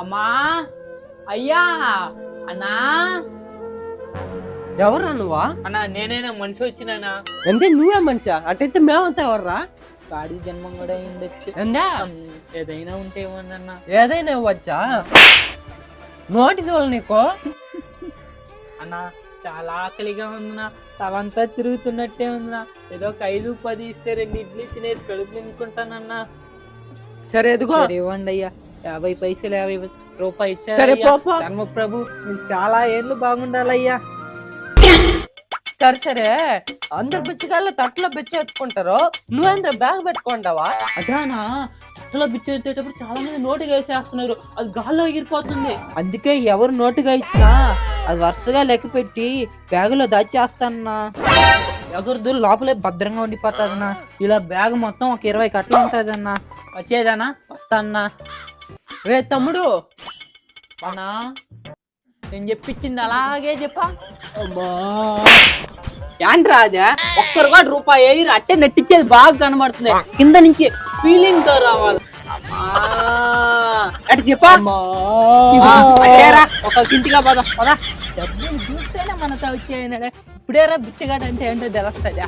అమ్మా అయ్యా అన్నా. ఎవర్రా నువ్వా? అన్నా నేనైనా మనిషి వచ్చినానా? అంటే నువ్వే మనిషా? అటైతే మేమంతా ఎవర్రా? గాడి జన్మం కూడా ఎందా? ఏదైనా ఉంటే ఏమన్నా ఏదైనా ఇవ్వచ్చా? నోటి దోలు నీకు? అన్నా చాలా ఆకలిగా ఉందినా తలంతా తిరుగుతున్నట్టే ఉందినా ఏదో ఒక ఐదు పది ఇస్తే రెండు ఇడ్లీ తినేసి కడుపు నింపుకుంటానన్నా. సరే ఎదుగో సరే ఇవ్వండి అయ్యా. యాభై పైసలు యాభై రూపాయి ఇచ్చారు ప్రభు చాలా ఏళ్ళు బాగుండాలయ్యా. సరే సరే. అందరు బిచ్చగాళ్ళు తట్లో బిచ్చ ఎత్తుకుంటారు నువ్వేంద్ర బ్యాగ్ పెట్టుకుంటావా? అదానా తట్టలో బిచ్చేటప్పుడు చాలా మంది నోటుగా వేసేస్తున్నారు. అది గాల్లో ఎగిరిపోతుంది. అందుకే ఎవరు నోటుగా ఇచ్చినా అది వరుసగా లెక్క పెట్టి బ్యాగులో దాచేస్తానన్నా. ఎగురుదు లోపలే భద్రంగా ఉండిపోతుందన్నా. ఇలా బ్యాగ్ మొత్తం ఒక ఇరవై కట్టలు ఉంటుందన్నా. వచ్చేదన్నా వస్తానా రే తమ్ముడు. అన్నా నేను చెప్పించింది అలాగే చెప్పా. ఏంట్రా అదే ఒక్కరు కూడా రూపాయి వేయరు అట్టే నెట్టించేది బాగా కనబడుతుంది కింద నుంచి ఫీలింగ్తో రావాలి. అమ్మా. అటు చెప్పా. ఒక కింటిగా పద పద. డబ్బులు చూస్తేనే మనతో వచ్చేయనాడే ఇప్పుడేరా బిచ్చగాడు అంటే ఏంటో తెలుస్తుందా?